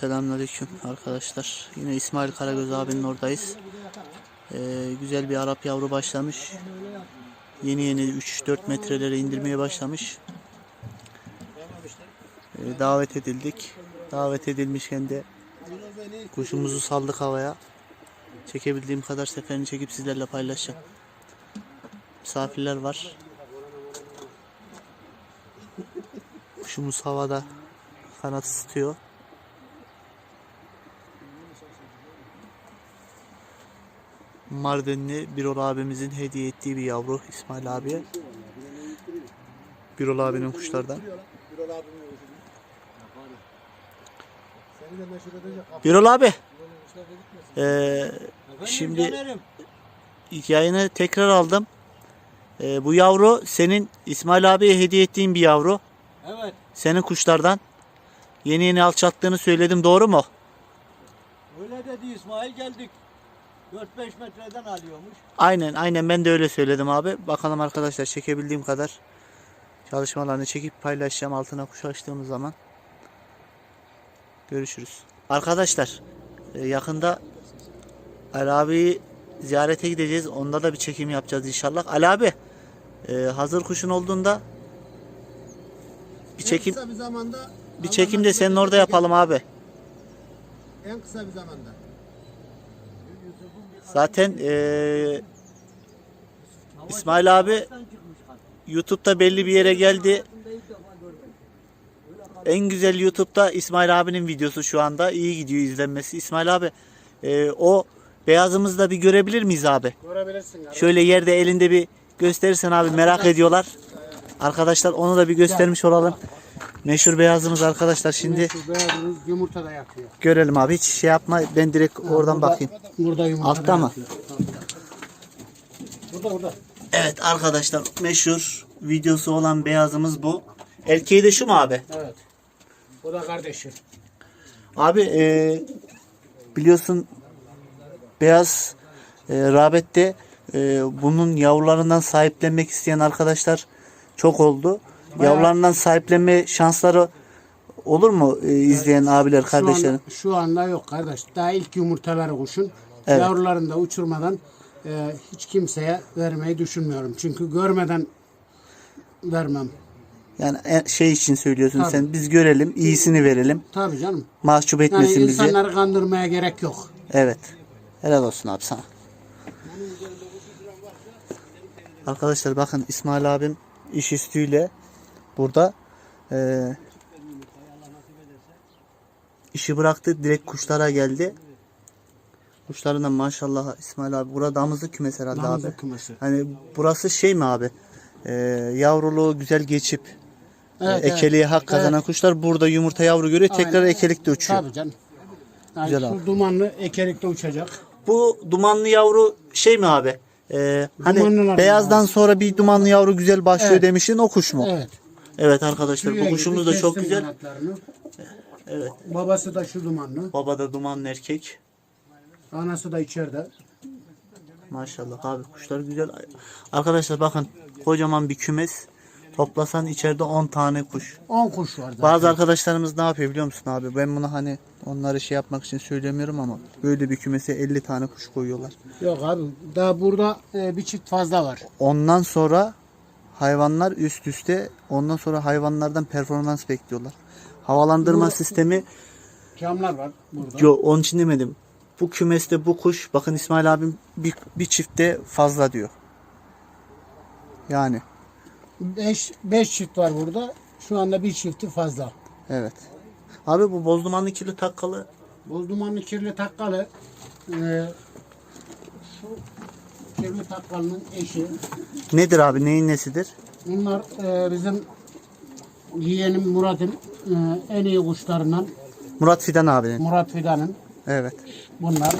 Selamünaleyküm arkadaşlar. Yine İsmail Karagöz abinin oradayız. Ee, güzel bir Arap yavru başlamış. Yeni yeni 3-4 metrelere indirmeye başlamış. Ee, davet edildik. Davet edilmişken de kuşumuzu saldık havaya. Çekebildiğim kadar seferini çekip sizlerle paylaşacağım. Misafirler var. Kuşumuz havada kanat ısıtıyor. Mardinli Birol abimizin hediye ettiği bir yavru İsmail abiye. Birol abinin kuşlardan. Birol abi. Ee, şimdi yayını tekrar aldım. Ee, bu yavru senin İsmail abiye hediye ettiğin bir yavru. Evet. Senin kuşlardan. Yeni yeni alçattığını söyledim doğru mu? Öyle dedi İsmail geldik. 4-5 metreden alıyormuş. Aynen aynen ben de öyle söyledim abi. Bakalım arkadaşlar çekebildiğim kadar çalışmalarını çekip paylaşacağım altına kuş açtığımız zaman. Görüşürüz. Arkadaşlar e, yakında Ali abiyi ziyarete gideceğiz. Onda da bir çekim yapacağız inşallah. Ali abi e, hazır kuşun olduğunda bir çekim bir zamanda bir çekim de senin orada yapalım abi. En kısa bir zamanda. Zaten e, İsmail abi YouTube'da belli bir yere geldi. En güzel YouTube'da İsmail abinin videosu şu anda. iyi gidiyor izlenmesi. İsmail abi e, o beyazımızı da bir görebilir miyiz abi? Görebilirsin. abi. Şöyle yerde elinde bir gösterirsen abi merak ediyorlar. Arkadaşlar onu da bir göstermiş olalım. Meşhur beyazımız arkadaşlar şimdi Şu beyazımız yumurta da yakıyor. görelim abi. Hiç şey yapma ben direkt oradan bakayım. Burada yumurta Altta mı? yakıyor. Burada burada. Evet arkadaşlar meşhur videosu olan beyazımız bu. Erkeği de şu mu abi? Evet. Bu da kardeşi. Abi e, biliyorsun beyaz e, rağbette e, bunun yavrularından sahiplenmek isteyen arkadaşlar çok oldu. Yavrularından sahiplenme şansları olur mu e, izleyen abiler Şu, anda, şu anda yok kardeş. Daha ilk yumurtaları kuşun. Evet. Yavrularını da uçurmadan e, hiç kimseye vermeyi düşünmüyorum. Çünkü görmeden vermem. Yani e, şey için söylüyorsun Tabii. sen biz görelim iyisini verelim Tabii canım. mahcup Yani etmesin bizi. insanları kandırmaya gerek yok. Evet. Helal olsun abi sana. Arkadaşlar bakın İsmail abim iş üstüyle burada eee, işi bıraktı direkt kuşlara geldi. Kuşlarından maşallah İsmail abi. Burada damızlık kümes herhalde abi. Damızlık kümesi. Hani burası şey mi abi? Eee yavruluğu güzel geçip Evet, e, ekeliğe hak kazanan Evet. kuşlar burada yumurta yavru görüyor tekrar Aynen. ekelikte uçuyor. Tabii canım. Yani Güzel abi. dumanlı ekelikte uçacak. Bu dumanlı yavru şey mi abi? Ee, hani Dumanlılar beyazdan sonra bir dumanlı yavru güzel başlıyor Evet. demiştin o kuş mu? Evet, Evet. arkadaşlar bu Şuraya kuşumuz da çok güzel. kanatlarını. Evet. Babası da şu dumanlı. Baba da dumanlı erkek. Anası da içeride. Maşallah abi kuşlar güzel. Arkadaşlar bakın kocaman bir kümes. Toplasan içeride 10 tane kuş. 10 kuş var zaten. Bazı arkadaşlarımız ne yapıyor biliyor musun abi? Ben bunu hani onları şey yapmak için söylemiyorum ama böyle bir kümese 50 tane kuş koyuyorlar. Yok abi daha burada e, bir çift fazla var. Ondan sonra hayvanlar üst üste ondan sonra hayvanlardan performans bekliyorlar. Havalandırma Bu- sistemi Camlar var burada. yok onun için demedim. Bu kümeste bu kuş bakın İsmail abim bir, bir çifte fazla diyor. Yani 5 5 çift var burada. Şu anda bir çifti fazla. evet. Abi bu bozdumanlı kirli takkalı Bozdumanlı kirli takkalı e, şu kirli takkalının eşi. nedir abi neyin nesidir? Bunlar e, bizim yeğenim Murat'ın e, en iyi kuşlarından. Murat Fidan abinin. Murat Fidan'ın. Evet. Bunlar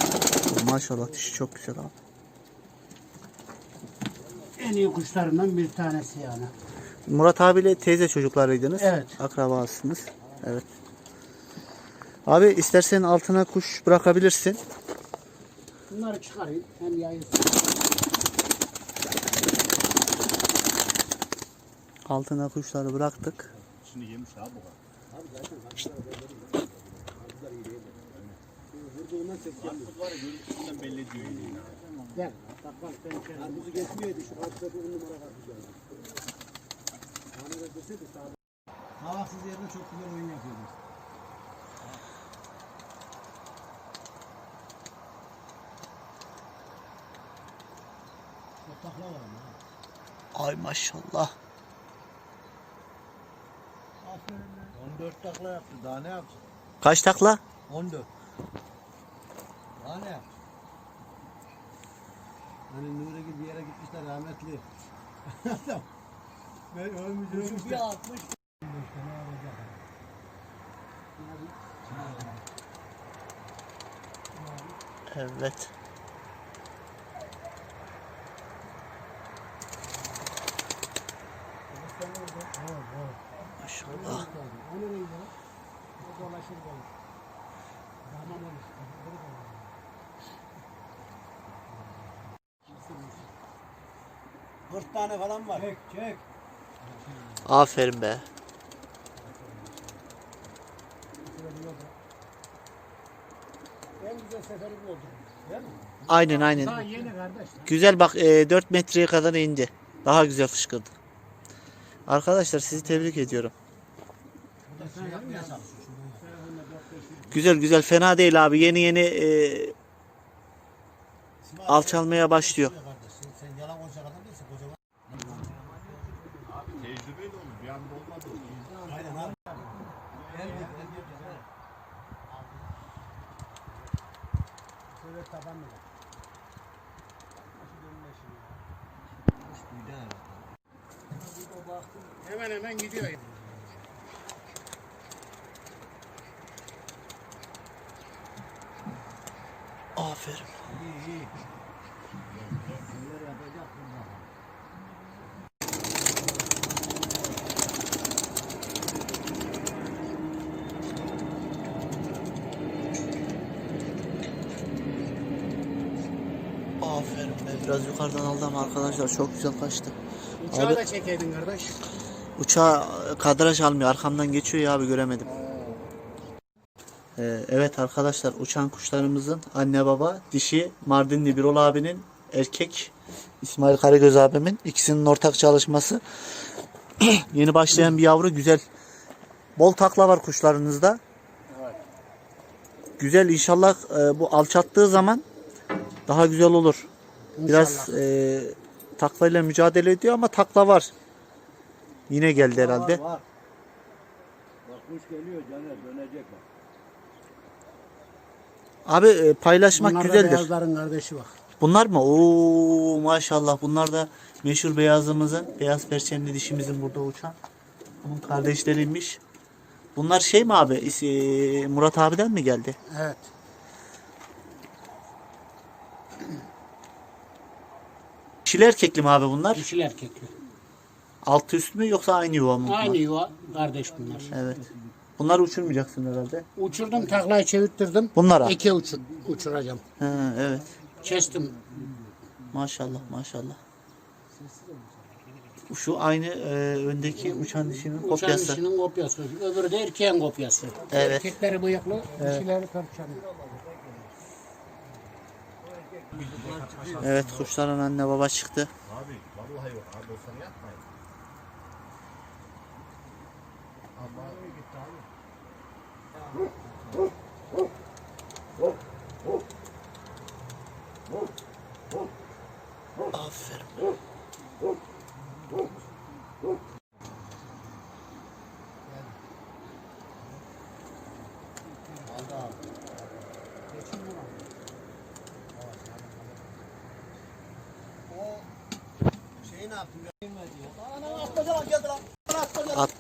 Maşallah dişi çok güzel abi. en iyi kuşlarından bir tanesi yani. Murat abiyle teyze çocuklarıydınız. Evet. Akrabasınız. Evet. Abi istersen altına kuş bırakabilirsin. Bunları çıkarayım. Hem yayın. Altına kuşları bıraktık. Şimdi yemiş abi bu. Karpuz var ya görüntüsünden belli ediyor yine. Gel. Bak bak ben şey. Karpuzu geçmeyeydi şu karpuza bir on numara karpuz sağ Havaksız yerde çok güzel oyun yapıyorduk. Çok takla var ama. ha. Ay maşallah. Aferin be. 14 takla yaptı. Daha ne yapsın? Kaç takla? 14. Daha ne yapsın? Hani Nuri gibi bir yere gitmişler rahmetli. Adam. Ben ölmeyeceğim. Bir 60. Evet. Maşallah. O nereye gidiyor? O dolaşır dolaşır. Zaman olur. Dört tane falan var. Çek çek. Aferin be. En güzel seferi bu oldu. Değil mi? Aynen aynen. Daha yeni kardeş. Güzel bak e, 4 metreye kadar indi. Daha güzel fışkırdı. Arkadaşlar sizi tebrik ediyorum. Burada şey yapmaya çalışıyor. Güzel güzel fena değil abi. Yeni yeni e, alçalmaya başlıyor. Kardeş, sen, sen yalan konuşacak adam değilsin kocaman. Abi tecrübeyle olur. Bir anda olmadı. Aynen abi. Gel gel gel gel. gel. Şöyle taban mı var? Kuş büyüdü herhalde. Hemen hemen gidiyor. Aferin. Aferin be. Biraz yukarıdan aldım arkadaşlar. Çok güzel kaçtı. Uçağı Abi- da çekeydin kardeş. Uçağı kadraj almıyor. Arkamdan geçiyor ya abi göremedim. Ee, evet arkadaşlar uçan kuşlarımızın anne baba dişi Mardinli Birol abinin erkek İsmail Karagöz abimin ikisinin ortak çalışması. Yeni başlayan bir yavru güzel. Bol takla var kuşlarınızda. Güzel inşallah e, bu alçattığı zaman daha güzel olur. Biraz İnşallah. e, taklayla mücadele ediyor ama takla var. Yine geldi herhalde. Var, var. Bak kuş geliyor Caner dönecek bak. Abi e, paylaşmak Bunlar da güzeldir. beyazların kardeşi bak. Bunlar mı? Oo maşallah. Bunlar da meşhur beyazımızın, beyaz perçemli dişimizin burada uçan. Bunun kardeşleriymiş. Bunlar şey mi abi? İs- e, Murat abiden mi geldi? Evet. Dişili erkekli mi abi bunlar? Dişil erkekli. Altı üst mü yoksa aynı yuva mı? bunlar? Aynı yuva kardeş bunlar. Evet. Bunları uçurmayacaksın herhalde. Uçurdum taklayı çevirttirdim. Bunlara. İki uçur, uçuracağım. Ha, evet. Kestim. Maşallah maşallah. Şu aynı e, öndeki uçan dişinin Uçan kopyası. dişinin kopyası. Öbürü de erkeğin kopyası. Evet. Erkekleri bıyıklı, dişileri karışamıyor. Evet kuşların anne baba çıktı. Abi vallahi yok abi olsan yapmayın. Ama gitti abi. Aferin. Aldı abi. O şeyi ne yaptın? Bilmedi ya. Ana atladı lan geldi lan. Lan atladı lan. At.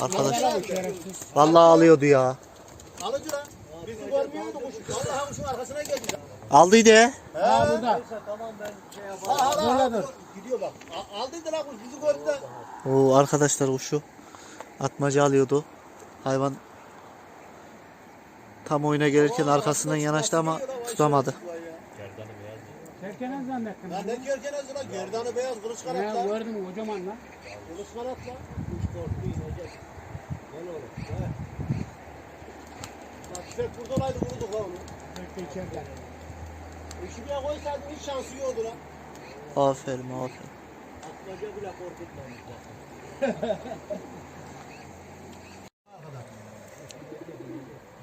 Arkadaş. Vallahi alıyordu ya. Alıcı. Bizi görmüyordu kuş. Vallahi kuşun arkasına geldi. Aldıydı. he. Ha burada. Tamam ben şey yaparım. Ha hala Böyledir. Gidiyor bak. A- Aldıydı lan kuş bizi gördü de. Oo arkadaşlar kuşu atmaca alıyordu. Hayvan tam oyuna gelirken arkasından yanaştı ama tutamadı. Serkenen zannettim. Lan ne gene lan? Gerdanı beyaz kılıç Ya kanatlar. gördüm kocaman lan. Kılıç kanatlar. Kuş korktu inecek. Gel oğlum. Gel. Bak Tüfek burada olaydı vurduk lan onu. E şuraya koysaydın hiç şansı yoktu lan. Aferin aferin. Atmaca bile korkutmamış.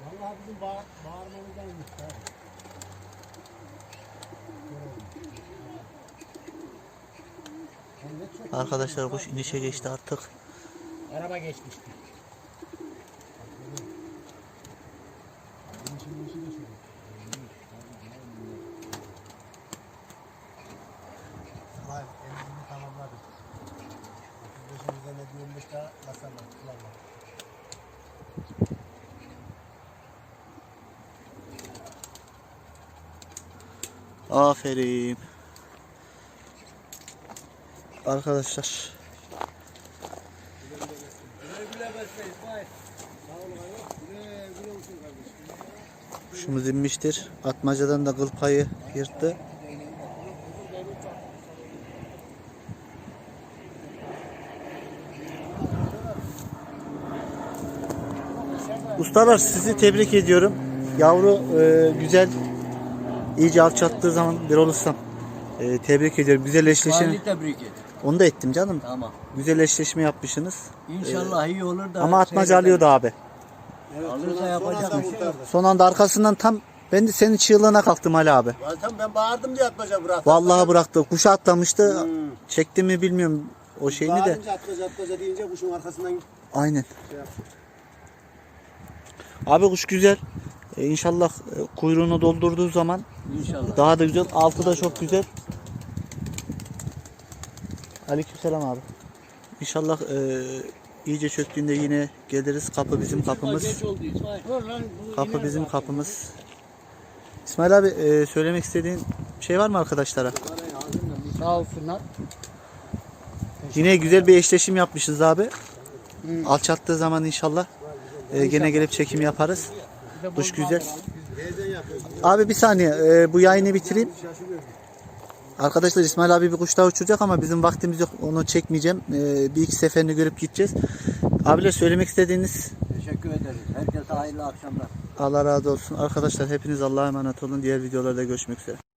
Vallahi bizim bağ bağırmamızdan gitti. Arkadaşlar kuş inişe geçti artık. Araba geçmişti. Vay, elimizi tamamladık. 35'in üzerine bir 15 daha basarlar, tutarlar. Aferin. Arkadaşlar. Kuşumuz inmiştir. Atmacadan da kıl payı yırttı. Ustalar sizi tebrik ediyorum. Yavru e, güzel iyice alçattığı zaman bir olursam e, tebrik ediyorum. Güzel tebrik et. Onu da ettim canım. Tamam. Güzel eşleşme yapmışsınız. İnşallah iyi olur da. Ama atmaca seyreder. alıyordu abi. Alırsa yapacak bir şey yok. Son anda arkasından tam ben de senin çığlığına kalktım Ali abi. Zaten ben bağırdım diye atmaca bıraktım. Vallahi bıraktı. Kuşa atlamıştı. Hmm. Çekti mi bilmiyorum o şeyini de. Bağırınca atmaca atmaca deyince kuşun arkasından Aynen. şey yaptı. Abi kuş güzel. Ee, inşallah e, kuyruğunu doldurduğu zaman İnşallah. daha da güzel. Altı da çok güzel. Aleykümselam abi. İnşallah e, iyice çöktüğünde yine geliriz. Kapı bizim kapımız. Kapı bizim kapımız. İsmail abi e, söylemek istediğin şey var mı arkadaşlara? Sağ olsunlar. Yine güzel bir eşleşim yapmışız abi. Alçattığı zaman inşallah e, gene gelip çekim yaparız. Kuş güzel. Abi bir saniye e, bu yayını bitireyim. Arkadaşlar İsmail abi bir kuş daha uçuracak ama bizim vaktimiz yok. Onu çekmeyeceğim. E, bir iki seferini görüp gideceğiz. Abiler söylemek istediğiniz Teşekkür ederiz. Herkese hayırlı akşamlar. Allah razı olsun. Arkadaşlar hepiniz Allah'a emanet olun. Diğer videolarda görüşmek üzere.